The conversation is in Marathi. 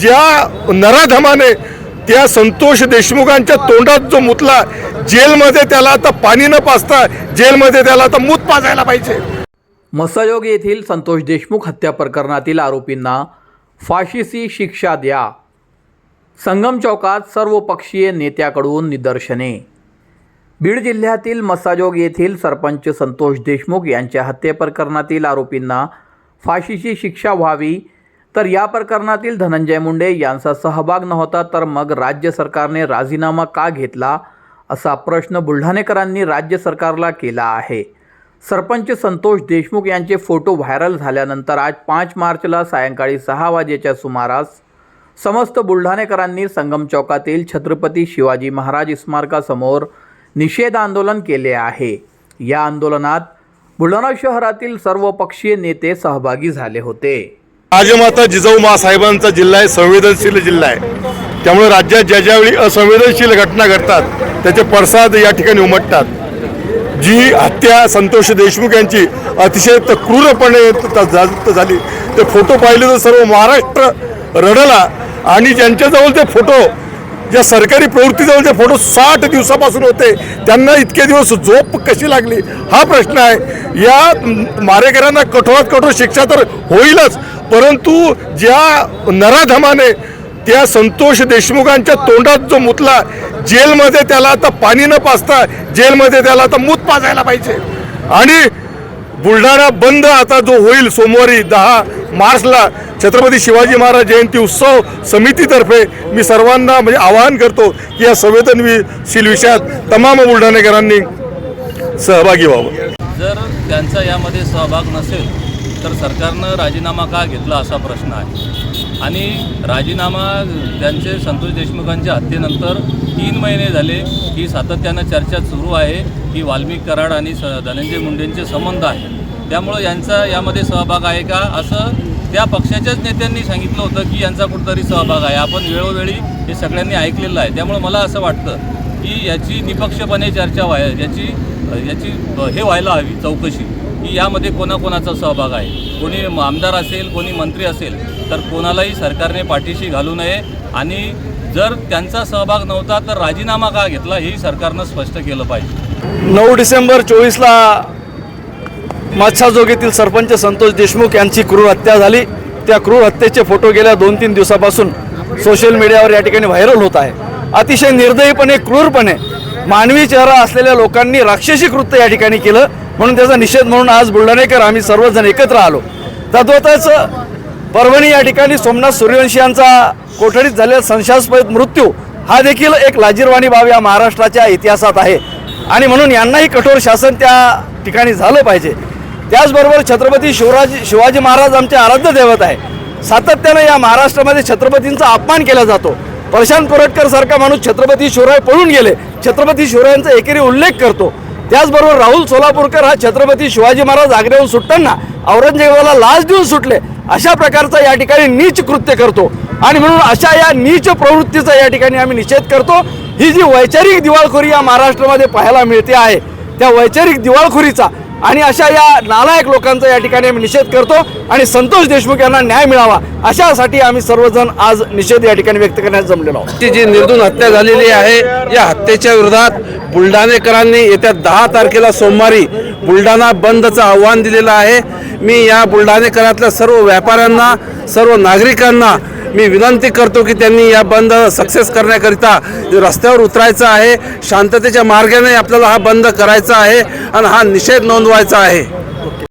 ज्या नराधमाने त्या संतोष देशमुखांच्या तोंडात जो मुतला जेलमध्ये त्याला आता पाणी न पाजता जेलमध्ये त्याला आता मूत पाजायला पाहिजे. मसयोग येथील संतोष देशमुख हत्या प्रकरणातील आरोपींना फाशीची शिक्षा द्या. संगम चौकात सर्वपक्षीय नेत्याकडून निदर्शने. बीड जिल्ह्यातील मसाजोग येथील सरपंच संतोष देशमुख यांच्या हत्येप्रकरणातील आरोपींना फाशीची शिक्षा व्हावी तर या प्रकरणातील धनंजय मुंडे यांचा सहभाग नव्हता तर मग राज्य सरकारने राजीनामा का घेतला असा प्रश्न बुलढाणेकरांनी राज्य सरकारला केला आहे. सरपंच संतोष देशमुख यांचे फोटो व्हायरल झाल्यानंतर आज पाच मार्चला सायंकाळी सहा वाजेच्या सुमारास समस्त बुलढाणेकरांनी संगम चौकातील छत्रपती शिवाजी महाराज स्मारकासमोर निषेध आंदोलन केले आहे. या आंदोलनात बुलढाणा शहरातील सर्व पक्षीय नेते सहभागी झाले होते. राजमाता जिजाऊ मासाहेबांचा जिल्हा आहे संवेदनशील जिल्हा आहे. त्यामुळे राज्यात ज्या ज्यावेळी असंवेदनशील घटना घडतात त्याचे पडसाद या ठिकाणी उमटतात. जी हत्या संतोष देशमुख यांची अतिशय त- क्रूरपणे त- झाली. ते फोटो पाहिले तर सर्व महाराष्ट्र रडला आणि ज्यांच्याजवळ ते फोटो ज्या सरकारी प्रवृत्तीजवळ ते फोटो साठ दिवसापासून होते त्यांना इतके दिवस झोप कशी लागली? हा प्रश्न आहे. या मारेकऱ्यांना कठोरात कठोर शिक्षा तर होईलच परंतु ज्या नराधमाने त्या संतोष देशमुखांच्या तोंडात जो मुतला जेलमध्ये त्याला आता पाणी न पाजता जेलमध्ये त्याला आता मूत पाजायला पाहिजे. आणि बुलढाणा बंद आता जो होईल सोमवारी दहा मार्चला छत्रपती शिवाजी महाराज जयंती उत्सव समितीतर्फे मी सर्वांना म्हणजे आवाहन करतो की या संवेदनशील विषयात तमाम बुलढाणेकरांनी सहभागी व्हावं. जर त्यांचा यामध्ये सहभाग नसेल तर सरकारनं राजीनामा का घेतला असा प्रश्न आहे? आणि राजीनामा त्यांचे संतोष देशमुखांच्या हत्येनंतर तीन महिने झाले ही सातत्यानं चर्चा सुरू आहे की वाल्मिक कराड आणि स धनंजय मुंडेंचे संबंध आहे. त्यामुळं यांचा यामध्ये सहभाग आहे का? असं त्या पक्षाच्याच नेत्यांनी सांगितलं होतं की यांचा कुठंतरी सहभाग आहे. आपण वेळोवेळी हे सगळ्यांनी ऐकलेलं आहे. त्यामुळं मला असं वाटतं की याची निपक्षपणे चर्चा व्हाय याची याची हे व्हायला हवी चौकशी की यामध्ये कोणाकोणाचा सहभाग आहे. कोणी आमदार असेल कोणी मंत्री असेल तर कोणालाही सरकारने पाठीशी घालू नये. आणि जर त्यांचा सहभाग नव्हता तर राजीनामा का घेतला हे सरकारनं स्पष्ट केलं पाहिजे. नऊ डिसेंबर चोवीसला मत्साजोग सरपंच संतोष देशमुख यांची क्रूर हत्या झाली. त्या क्रूर हत्येचे फोटो गेल्या दोन तीन दिवसापासून सोशल मीडियावर या ठिकाणी व्हायरल होत आहे. अतिशय निर्दयीपणे क्रूरपणे मानवी चेहरा असलेल्या लोकांनी राक्षसी कृत्य या ठिकाणी केलं म्हणून त्याचा निषेध म्हणून आज बुलढाणेकर आम्ही सर्वजण एकत्र आलो. तद्वतच परभणी या ठिकाणी सोमनाथ सूर्यवंशी यांचा कोठडीत झालेला संशयास्पद मृत्यू हा देखील एक लाजीरवाणी बाब या महाराष्ट्राच्या इतिहासात आहे. आणि म्हणून यांनाही कठोर शासन त्या ठिकाणी झालं पाहिजे. त्याचबरोबर छत्रपती शिवराज शिवाजी महाराज आमचे आराध्य दैवत आहे. सातत्यानं या महाराष्ट्रामध्ये छत्रपतींचा अपमान केला जातो. प्रशांत कोरटकर सारखा माणूस छत्रपती शिवराय पळून गेले. छत्रपती शिवरायांचा एकेरी उल्लेख करतो. त्याचबरोबर राहुल सोलापूरकर हा छत्रपती शिवाजी महाराज आग्र्याहून सुटताना औरंगजेबाला लाच देऊन सुटले. अशा प्रकारचा या ठिकाणी नीच कृत्य करतो. आणि म्हणून अशा या नीच प्रवृत्तीचा या ठिकाणी आम्ही निषेध करतो. ही जी वैचारिक दिवाळखोरी या महाराष्ट्रामध्ये पाहायला मिळते आहे त्या वैचारिक दिवाळखोरीचा आणि अशा या नालायक लोकांचा या ठिकाणी आम्ही निषेध करतो आणि संतोष देशमुख यांना न्याय मिळावा अशासाठी आम्ही सर्वजण आज निषेध या ठिकाणी व्यक्त करण्यास जमलेलो आहोत. जी निर्दून हत्या झालेली आहे या हत्येच्या विरोधात बुलढाणेकरांनी येत्या दहा तारखेला सोमवारी बुलढाणा बंदचं आव्हान दिलेलं आहे. मी या बुलढाणेकरातल्या सर्व व्यापाऱ्यांना सर्व नागरिकांना मी विनंती करतो की त्यांनी या बंद सक्सेस करण्याकरिता रस्त्यावर उतरायचं आहे शांततेच्या मार्गाने आपल्याला हा बंद करायचा आहे आणि हा निषेध नोंदवायचा आहे.